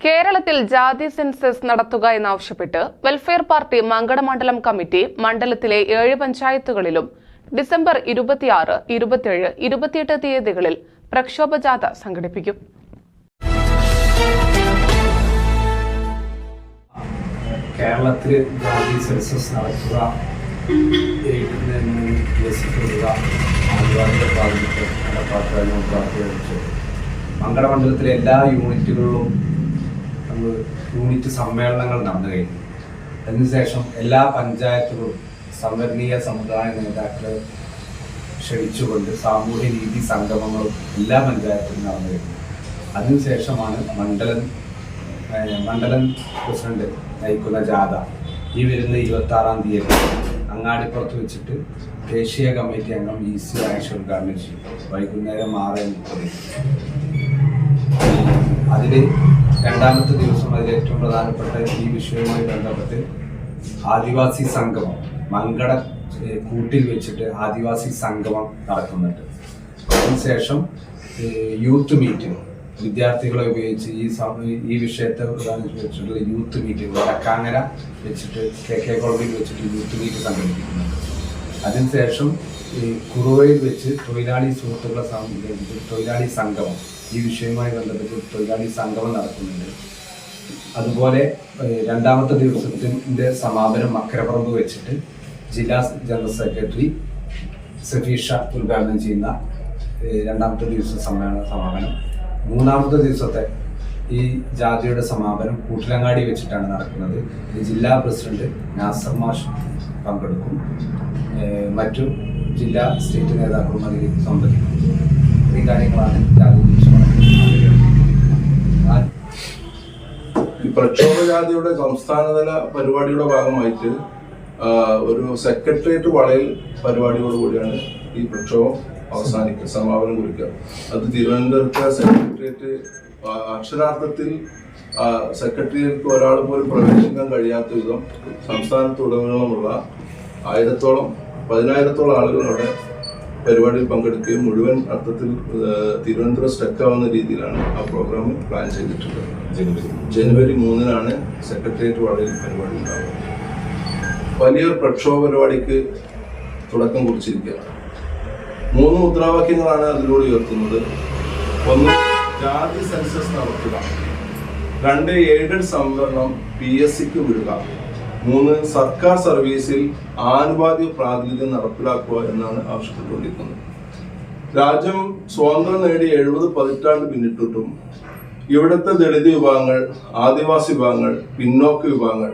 കേരളത്തിൽ ജാതി സെൻസസ് നടത്തുക എന്നാവശ്യപ്പെട്ട് വെൽഫെയർ പാർട്ടി മങ്കട മണ്ഡലം കമ്മിറ്റി മണ്ഡലത്തിലെ ഏഴ് പഞ്ചായത്തുകളിലും ഡിസംബർ ഇരുപത്തിയാറ് ഇരുപത്തിയേഴ് ഇരുപത്തിയെട്ട് തീയതികളിൽ പ്രക്ഷോഭ ജാഥ സംഘടിപ്പിക്കും. കേരളത്തിൽ ജാതി സെൻസസ് നടത്തുക വികസിപ്പിക്കുക പ്രാർത്ഥിച്ചു മംഗളമണ്ഡലത്തിലെ എല്ലാ യൂണിറ്റുകളിലും നമ്മൾ യൂണിറ്റ് സമ്മേളനങ്ങൾ നടന്നു കഴിഞ്ഞു. അതിനുശേഷം എല്ലാ പഞ്ചായത്തുകളും സംവരണീയ സമുദായ നേതാക്കളെ ക്ഷണിച്ചുകൊണ്ട് സാമൂഹ്യ നീതി സംഗമങ്ങളും എല്ലാ പഞ്ചായത്തിലും നടന്നു കഴിഞ്ഞു. അതിനുശേഷമാണ് മണ്ഡലം മണ്ഡലം പ്രസിഡന്റ് നയിക്കുന്ന ജാഥ. ഈ വരുന്ന ഇരുപത്തി ആറാം തീയതി അങ്ങാടിപ്പുറത്ത് വെച്ചിട്ട് ദേശീയ കമ്മിറ്റി അംഗം ഇ സി ആയിഷ ഉദ്ഘാടനം ചെയ്യും. വൈകുന്നേരം ആറ് മുപ്പത് അതിൽ രണ്ടാമത്തെ ദിവസം അതിൽ ഏറ്റവും പ്രധാനപ്പെട്ട ഈ വിഷയവുമായി ബന്ധപ്പെട്ട് ആദിവാസി സംഗമം മങ്കട കൂട്ടിൽ വെച്ചിട്ട് ആദിവാസി സംഗമം നടക്കുന്നുണ്ട്. അതിനുശേഷം യൂത്ത് മീറ്റിംഗ്. വിദ്യാർത്ഥികളെ ഉപയോഗിച്ച് ഈ ഈ വിഷയത്തെ വെച്ചിട്ടുള്ള യൂത്ത് മീറ്റിംഗ് വടക്കാങ്ങര വെച്ചിട്ട് കെ കെ കോളേജിൽ വെച്ചിട്ട് യൂത്ത് മീറ്റ് സംഘടിപ്പിക്കുന്നുണ്ട്. അതിനുശേഷം ഈ കുറുവയിൽ വെച്ച് തൊഴിലാളി സുഹൃത്തുക്കളെ തൊഴിലാളി സംഗമം ഈ വിഷയവുമായി ബന്ധപ്പെട്ട് തൊഴിലാളി സംഗമം നടക്കുന്നുണ്ട്. അതുപോലെ രണ്ടാമത്തെ ദിവസത്തിന്റെ സമാപനം മക്കരപ്പുറമ്പ് വെച്ചിട്ട് ജില്ലാ ജനറൽ സെക്രട്ടറി സഫീഷ ഉദ്ഘാടനം ചെയ്യുന്ന രണ്ടാമത്തെ ദിവസ സമ്മേളന സമാപനം. മൂന്നാമത്തെ ദിവസത്തെ ഈ ജാഥയുടെ സമാപനം കൂട്ടിലങ്ങാടി വെച്ചിട്ടാണ് നടക്കുന്നത്. ജില്ലാ പ്രസിഡന്റ് നാസർ മാഷ് പങ്കെടുക്കും. മറ്റു ജില്ലാ സ്റ്റേറ്റ് നേതാക്കളും അതിൽ സംബന്ധിക്കും ഈ കാര്യങ്ങളാണ് ജാതി ആ ഈ പ്രക്ഷോഭ സംസ്ഥാനതല പരിപാടിയുടെ ഭാഗമായിട്ട് ഒരു സെക്രട്ടേറിയറ്റ് വളയൽ പരിപാടിയോട് കൂടിയാണ് ഈ പ്രക്ഷോഭം അവസാനിക്കുക സമാപനം കുറിക്കുക അത് തിരുവനന്തപുരത്തെ സെക്രട്ടേറിയറ്റ് അക്ഷരാർത്ഥത്തിൽ സെക്രട്ടേറിയറ്റ് ഒരാൾ പോലും പ്രവേശിക്കാൻ കഴിയാത്ത വിധം സംസ്ഥാനത്തുടനീളമുള്ള ആയിരത്തോളം പതിനായിരത്തോളം ആളുകൾ അവിടെ പരിപാടിയിൽ പങ്കെടുക്കുകയും മുഴുവൻ അർത്ഥത്തിൽ തിരുവനന്തപുരം സ്റ്റക്ക് ആവുന്ന രീതിയിലാണ് ആ പ്രോഗ്രാം പ്ലാൻ ചെയ്തിട്ടുള്ളത്. ജനുവരി മൂന്നിനാണ് സെക്രട്ടേറിയറ്റ് വാർഡിൽ പരിപാടി ഉണ്ടാവുക. വലിയൊരു പ്രക്ഷോഭ പരിപാടിക്ക് തുടക്കം കുറിച്ചിരിക്കുകയാണ് മൂന്ന് മുദ്രാവാക്യങ്ങളാണ് അതിലൂടെ ഉയർത്തുന്നത്. ഒന്ന് ജാതി സെൻസസ് നടത്തുക. രണ്ട് എയ്ഡഡ് സംവരണം പി എസ് സിക്ക് വിടുക. മൂന്ന് സർക്കാർ സർവീസിൽ ആനുപാതിക പ്രാതിനിധ്യം നടപ്പിലാക്കുക എന്നാണ് ആവശ്യപ്പെട്ടുകൊണ്ടിരിക്കുന്നത്. രാജ്യം സ്വാതന്ത്ര്യം നേടി എഴുപത് പതിറ്റാണ്ട് പിന്നിട്ടിട്ടും ഇവിടുത്തെ ദളിത് വിഭാഗങ്ങൾ ആദിവാസി വിഭാഗങ്ങൾ പിന്നോക്ക വിഭാഗങ്ങൾ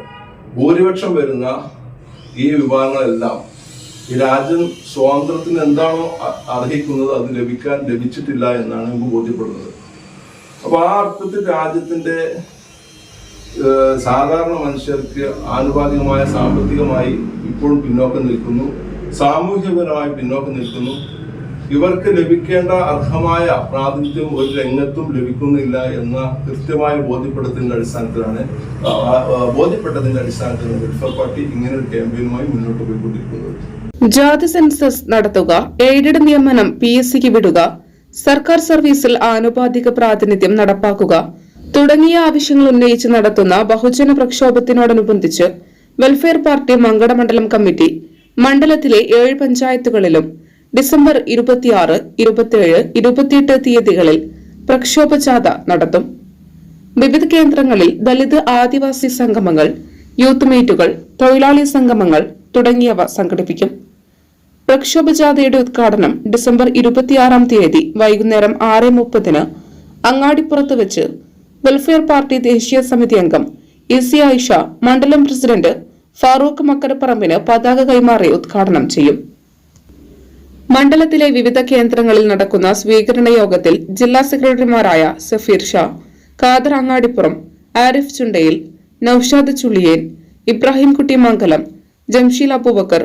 ഭൂരിപക്ഷം വരുന്ന ഈ വിഭാഗങ്ങളെല്ലാം ഈ രാജ്യം സ്വാതന്ത്ര്യത്തിന് എന്താണോ അർഹിക്കുന്നത് അത് ലഭിക്കാൻ ലഭിച്ചിട്ടില്ല എന്നാണ് നമുക്ക് ബോധ്യപ്പെടുന്നത്. അപ്പൊ ആ അർത്ഥത്തിൽ രാജ്യത്തിന്റെ സാധാരണ മനുഷ്യർക്ക് ആനുപാതികമായ സാമ്പത്തികമായി ഇപ്പോഴും പിന്നോക്കം നിൽക്കുന്നു. സാമൂഹികപരമായി പിന്നോക്കം നിൽക്കുന്നു. ഇവർക്ക് ലഭിക്കേണ്ട അർഹമായ പ്രാതിനിധ്യം ഒരു രംഗത്തും ലഭിക്കുന്നില്ല എന്ന കൃത്യമായ ബോധ്യപ്പെടുത്തലിന്റെ അടിസ്ഥാനത്തിലാണ് ബോധ്യപ്പെട്ടതിന്റെ അടിസ്ഥാനത്തിലാണ് വെൽഫെയർ പാർട്ടി ഇങ്ങനെ ഒരു ക്യാമ്പയിനുമായി മുന്നോട്ട് പോയിക്കൊണ്ടിരിക്കുന്നത്. ജാതി സെൻസസ് നടത്തുക എയ്ഡഡ് നിയമനം പി എസ് സിക്ക് വിടുക സർക്കാർ സർവീസിൽ ആനുപാതിക പ്രാതിനിധ്യം നടപ്പാക്കുക തുടങ്ങിയ ആവശ്യങ്ങൾ ഉന്നയിച്ച് നടത്തുന്ന ബഹുജന പ്രക്ഷോഭത്തിനോടനുബന്ധിച്ച് വെൽഫെയർ പാർട്ടി മങ്കട മണ്ഡലം കമ്മിറ്റി മണ്ഡലത്തിലെ ഏഴ് പഞ്ചായത്തുകളിലും ഡിസംബർ ഇരുപത്തിയാറ് ഇരുപത്തിയേഴ് ഇരുപത്തിയെട്ട് തീയതികളിൽ പ്രക്ഷോഭ ജാഥ നടത്തും. വിവിധ കേന്ദ്രങ്ങളിൽ ദലിത് ആദിവാസി സംഗമങ്ങൾ യൂത്ത് മീറ്റുകൾ തൊഴിലാളി സംഗമങ്ങൾ തുടങ്ങിയവ സംഘടിപ്പിക്കും. പ്രക്ഷോഭ ജാഥയുടെ ഉദ്ഘാടനം ഡിസംബർ ഇരുപത്തിയാറാം തീയതി വൈകുന്നേരം ആറ് മുപ്പതിന് അങ്ങാടിപ്പുറത്ത് വെച്ച് വെൽഫെയർ പാർട്ടി ദേശീയ സമിതി അംഗം ഇ സി ആയിഷ മണ്ഡലം പ്രസിഡന്റ് ഫാറൂഖ് മക്കരപ്പറമ്പിന് പതാക കൈമാറി ഉദ്ഘാടനം ചെയ്യും. മണ്ഡലത്തിലെ വിവിധ കേന്ദ്രങ്ങളിൽ നടക്കുന്ന സ്വീകരണ യോഗത്തിൽ ജില്ലാ സെക്രട്ടറിമാരായ സഫീർ ഷാ ഖാദർ അങ്ങാടിപ്പുറം ആരിഫ് ചുണ്ടയിൽ നൌഷാദ് ചുള്ളിയേൻ ഇബ്രാഹിംകുട്ടി മംഗലം ജംഷീൽ അബൂബക്കർ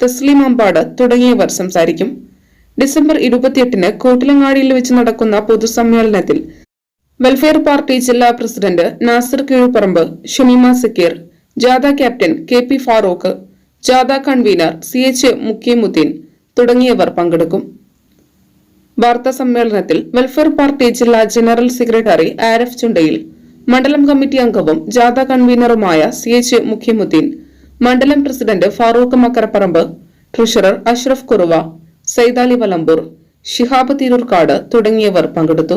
തസ്ലീം അമ്പാട് തുടങ്ങിയവർ സംസാരിക്കും. ഡിസംബർ ഇരുപത്തിയെട്ടിന് കോട്ടിലങ്ങാടിയിൽ വെച്ച് നടക്കുന്ന പൊതുസമ്മേളനത്തിൽ വെൽഫെയർ പാർട്ടി ജില്ലാ പ്രസിഡന്റ് നാസർ കീഴുപറമ്പ് ഷമീമ സക്കീർ ജാഥ ക്യാപ്റ്റൻ കെ പി ഫാറൂഖ് ജാഥ കൺവീനർ സി എച്ച് മുക്കീമുദ്ദീൻ തുടങ്ങിയവർ പങ്കെടുക്കും. വാർത്താ സമ്മേളനത്തിൽ വെൽഫെയർ പാർട്ടി ജില്ലാ ജനറൽ സെക്രട്ടറി ആരഫ് ചുണ്ടയിൽ മണ്ഡലം കമ്മിറ്റി അംഗവും ജാഥ കൺവീനറുമായ സി എച്ച് മുഖ്യമുദ്ദീൻ മണ്ഡലം പ്രസിഡന്റ് ഫാറൂഖ് മക്കരപ്പറമ്പ് ട്രഷറർ അഷ്റഫ് കുറുവ സൈതാലി വലമ്പൂർ ഷിഹാബ് തിരൂർക്കാട് തുടങ്ങിയവർ പങ്കെടുത്തു.